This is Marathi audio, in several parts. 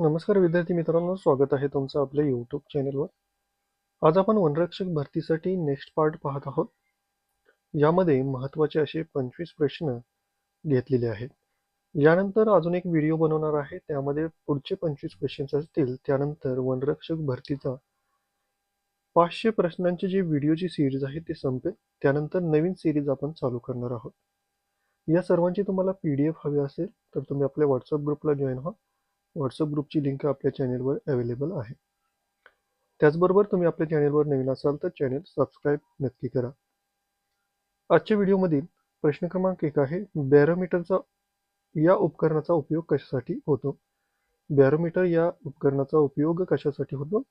नमस्कार विद्यार्थी मित्रांनो स्वागत आहे तुमचं आपल्या यूट्यूब चॅनलवर आज आपण वनरक्षक भरतीसाठी नेक्स्ट पार्ट पाहत आहोत. यामध्ये महत्त्वाचे असे पंचवीस प्रश्न घेतलेले आहेत. यानंतर अजून एक व्हिडिओ बनवणार आहे. त्यामध्ये पुढचे पंचवीस क्वेश्चन्स असतील त्यानंतर वनरक्षक भरतीचा पाचशे प्रश्नांची जी व्हिडिओची सिरीज आहे ती संपेल. त्यानंतर नवीन सिरीज आपण चालू करणार आहोत. या सर्वांची तुम्हाला पी डी एफ हवी असेल तर तुम्ही आपल्या व्हॉट्सअप ग्रुपला जॉईन व्हा. व्हॉट्सअप ग्रुपची लिंक आपल्या चॅनेलवर अवेलेबल आहे. त्याचबरोबर तुम्ही आपल्या चॅनेलवर नवीन असाल तर चॅनेल सबस्क्राईब नक्की करा. आजच्या व्हिडिओमधील प्रश्न क्रमांक एक आहे बॅरोमीटरचा या उपकरणाचा उपयोग कशासाठी होतो? बॅरोमीटर या उपकरणाचा उपयोग कशासाठी होतो?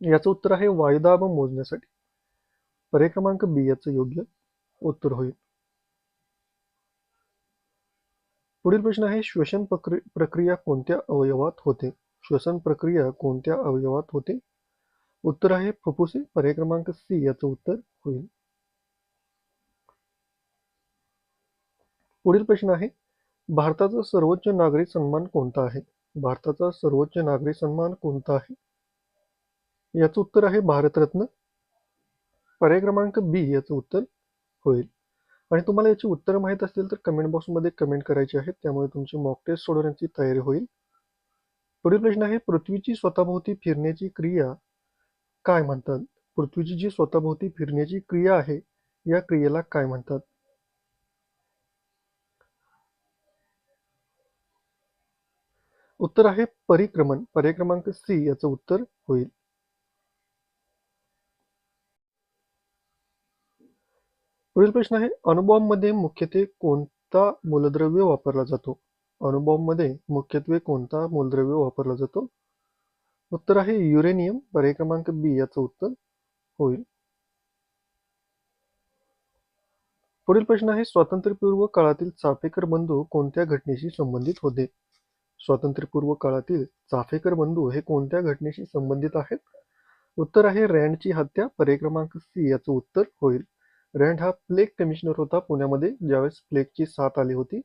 याचं उत्तर आहे वायुदाब मोजण्यासाठी. पर्याय क्रमांक बी याचं योग्य उत्तर होईल. पुढील प्रश्न आहे श्वसन प्रक्रि प्रक्रिया कोणत्या अवयवात होते? श्वसन प्रक्रिया कोणत्या अवयवात होते? उत्तर आहे फुफ्फुसे पर्याय क्रमांक सी याचं उत्तर होईल. पुढील प्रश्न आहे भारताचा सर्वोच्च नागरी सन्मान कोणता आहे? भारताचा सर्वोच्च नागरी सन्मान कोणता आहे? याचं उत्तर आहे भारतरत्न. पर्याय क्रमांक बी याचं उत्तर होईल. आणि तुम्हाला याची उत्तर माहीत असतील तर कमेंट बॉक्समध्ये कमेंट करायची आहेत. त्यामुळे तुमची मॉक टेस्ट सोडवण्याची तयारी होईल. पुढील प्रश्न आहे पृथ्वीची स्वतःभोवती फिरण्याची क्रिया काय म्हणतात? पृथ्वीची जी स्वतःभोवती फिरण्याची क्रिया आहे या क्रियेला काय म्हणतात? उत्तर आहे परिक्रमण. पर्याय क्रमांक सी याचं उत्तर होईल. पुढील प्रश्न आहे अणुबॉम्बमध्ये मुख्यत्वे कोणता मूलद्रव्य वापरला जातो? अणुबॉम्बमध्ये मुख्यत्वे कोणता मूलद्रव्य वापरला जातो? उत्तर आहे युरेनियम पर्याय क्रमांक बी याचं उत्तर होईल. पुढील प्रश्न आहे स्वातंत्र्यपूर्व काळातील चाफेकर बंधू कोणत्या घटनेशी संबंधित होते? स्वातंत्र्यपूर्व काळातील चाफेकर बंधू हे कोणत्या घटनेशी संबंधित आहेत? उत्तर आहे रँडची हत्या पर्याय क्रमांक सी याचं उत्तर होईल. रँड हा प्लेग कमिशनर होता पुण्यामध्ये ज्यावेळेस प्लेगची साथ आली होती.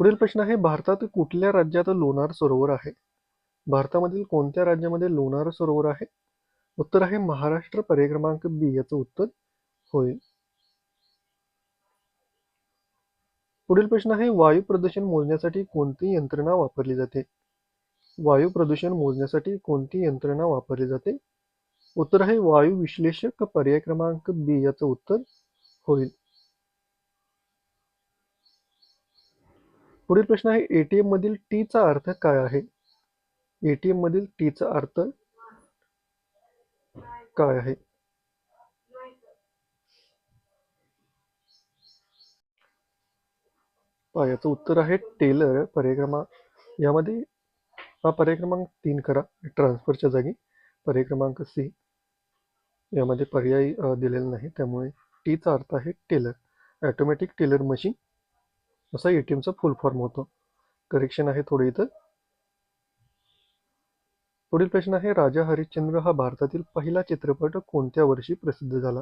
पुढील प्रश्न आहे भारतात कुठल्या राज्यात लोणार सरोवर आहे? भारतामधील कोणत्या राज्यामध्ये लोणार सरोवर आहे? उत्तर आहे महाराष्ट्र पर्याय क्रमांक बी याचं उत्तर होईल. पुढील प्रश्न आहे वायू प्रदूषण मोजण्यासाठी कोणती यंत्रणा वापरली जाते? वायू प्रदूषण मोजण्यासाठी कोणती यंत्रणा वापरली जाते? उत्तर आहे वायू विश्लेषक पर्याय क्रमांक बी याचं उत्तर होईल. पुढील प्रश्न आहे एटीएम मधील टीचा अर्थ काय आहे? एटीएम मधील टीचा अर्थ काय आहे? याचं उत्तर आहे टेलर परिक्रमा यामध्ये हा पर्याय क्रमांक तीन करा ट्रान्सफरच्या जागी. पर्याय क्रमांक सी यामध्ये पर्याय दिलेला नाही. त्यामुळे टीचा अर्थ आहे टेलर. ॲटोमॅटिक टेलर मशीन असा ए टी एमचा फुल फॉर्म होतो. करेक्शन आहे थोडे इथं. पुढील प्रश्न आहे राजा हरिश्चंद्र हा भारतातील पहिला चित्रपट कोणत्या वर्षी प्रसिद्ध झाला?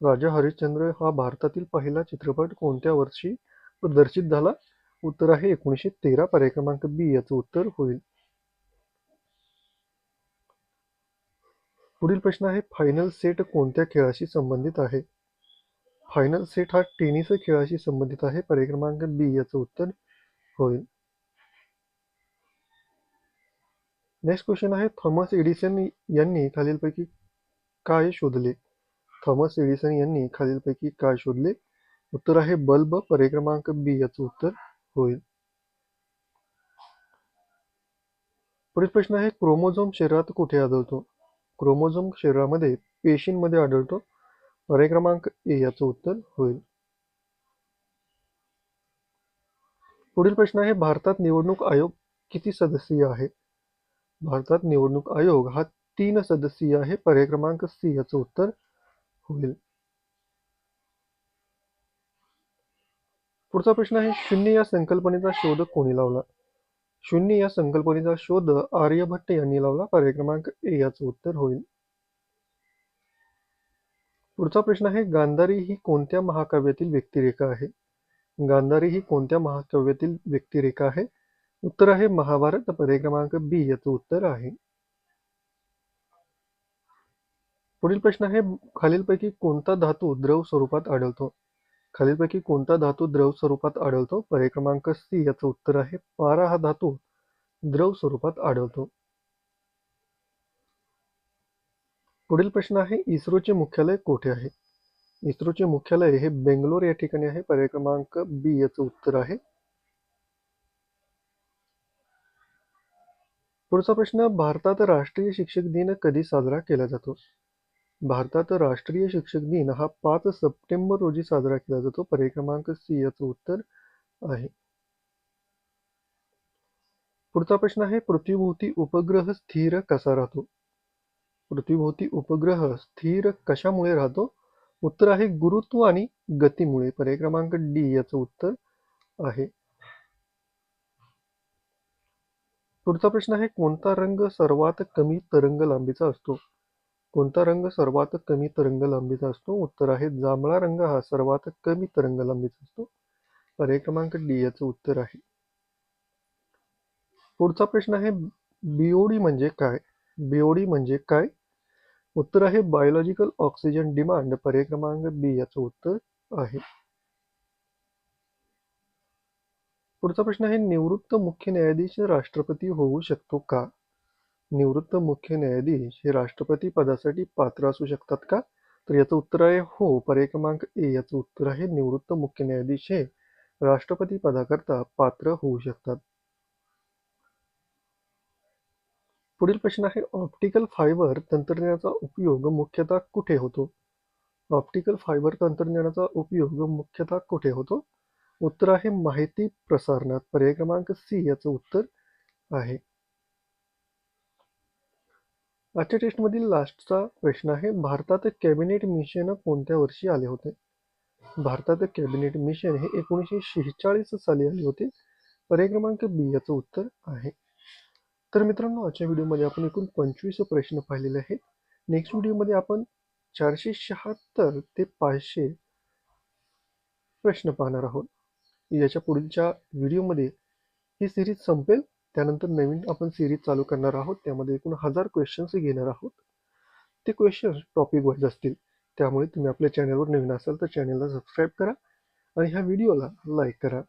राजा हरिश्चंद्र हा भारतातील पहिला चित्रपट कोणत्या वर्षी प्रदर्शित झाला? उत्तर आहे एकोणीसशे तेरा पर्याय क्रमांक बी याचं उत्तर होईल. पुढील प्रश्न आहे फायनल सेट कोणत्या खेळाशी संबंधित आहे? फायनल सेट हा टेनिस खेळाशी संबंधित आहे. पर्याय क्रमांक बी याचं उत्तर होईल. नेक्स्ट क्वेश्चन आहे, थॉमस एडिसन यांनी खालीलपैकी काय शोधले? थॉमस एडिसन यांनी खालीलपैकी काय शोधले? उत्तर आहे, बल्ब. पर्याय क्रमांक बी याचं उत्तर होईल. पुढील प्रश्न आहे, क्रोमोझोम शरीरात कुठे आढळतो? क्रोमोझोम शरीरामध्ये पेशींमध्ये आढळतो. पर्याय क्रमांक ए याचं उत्तर होईल. पुढील प्रश्न आहे भारतात निवडणूक आयोग किती सदस्यीय आहे? भारतात निवडणूक आयोग हा तीन सदस्यीय आहे. पर्याय क्रमांक सी याचं उत्तर होईल. पुढचा प्रश्न आहे शून्य या संकल्पनेचा शोध कोणी लावला? शून्य या संकल्पनेचा शोध आर्यभट्ट यांनी लावला. पर्याय क्रमांक ए याचं उत्तर होईल. पुढचा प्रश्न आहे गांधारी ही कोणत्या महाकाव्यातील व्यक्तिरेखा आहे? गांधारी ही कोणत्या महाकाव्यातील व्यक्तिरेखा आहे? उत्तर आहे महाभारत. पर्याय क्रमांक बी याचं उत्तर आहे. पुढील प्रश्न आहे खालीलपैकी कोणता धातू द्रव स्वरूपात आढळतो? खालीलपैकी कोणता धातू द्रव स्वरूपात आढळतो? पर्याय क्रमांक सी याचं उत्तर आहे पारा हा धातू द्रव स्वरूपात आढळतो. पुढील प्रश्न आहे इस्रोचे मुख्यालय कोठे आहे? इस्रोचे मुख्यालय हे बेंगलोर या ठिकाणी आहे. पर्याय क्रमांक बी याचं उत्तर आहे. पुढचा प्रश्न भारतात राष्ट्रीय शिक्षक दिन कधी साजरा केला जातो? भारतात राष्ट्रीय शिक्षक दिन हा पाच सप्टेंबर रोजी साजरा केला जातो. पर्याय क्रमांक सी याचं उत्तर आहे. पुढचा प्रश्न आहे पृथ्वीभोवती उपग्रह स्थिर कसा राहतो? पृथ्वीभोवती उपग्रह स्थिर कशामुळे राहतो? उत्तर आहे गुरुत्व आणि गतीमुळे. पर्याय क्रमांक डी याचं उत्तर आहे. पुढचा प्रश्न आहे कोणता रंग सर्वात कमी तरंग लांबीचा असतो? कोणता रंग सर्वात कमी तरंगलांबीचा असतो? उत्तर आहे जांभळा रंग हा सर्वात कमी तरंगलांबीचा असतो. पर्याय क्रमांक डी याचं उत्तर आहे. पुढचा प्रश्न आहे बीओडी म्हणजे काय? बीओडी म्हणजे काय? उत्तर आहे बायोलॉजिकल ऑक्सिजन डिमांड पर्याय क्रमांक बी याचं उत्तर आहे. पुढचा प्रश्न आहे निवृत्त मुख्य न्यायाधीश राष्ट्रपती होऊ शकतो का? निवृत्त मुख्य न्यायाधीश हे राष्ट्रपती पदासाठी पात्र असू शकतात का? तर याचं उत्तर आहे हो. पर्याय क्रमांक ए याचं उत्तर आहे निवृत्त मुख्य न्यायाधीश हे राष्ट्रपती पदाकरता पात्र होऊ शकतात. पुढील प्रश्न आहे ऑप्टिकल फायबर तंत्रज्ञानाचा उपयोग मुख्यतः कुठे होतो? ऑप्टिकल फायबर तंत्रज्ञानाचा उपयोग मुख्यतः कुठे होतो? उत्तर आहे माहिती प्रसारणात. पर्याय क्रमांक सी याचं उत्तर आहे. आजच्या टेस्टमधील लास्टचा प्रश्न आहे भारतात कॅबिनेट मिशन कोणत्या वर्षी आले होते? भारतात कॅबिनेट मिशन हे एकोणीसशे शेहेचाळीस साली आले होते. पर्याय क्रमांक बी याचं उत्तर आहे. तर मित्रांनो आजच्या व्हिडिओमध्ये आपण एकूण पंचवीस प्रश्न पाहिलेले आहेत. नेक्स्ट व्हिडिओमध्ये आपण चारशे शहात्तर ते पाचशे प्रश्न पाहणार आहोत. याच्या पुढच्या व्हिडिओमध्ये ही सिरीज संपेल. त्यानंतर नवीन आपण सिरीज चालू करणार आहोत. त्यामध्ये एकूण हजार क्वेश्चन्स घेणार आहोत. ते क्वेश्चन्स टॉपिक वाईज असतील. त्यामुळे तुम्ही आपल्या चॅनलवर नवीन असाल तर चॅनलला सबस्क्राईब करा. आणि ह्या व्हिडिओला लाईक करा.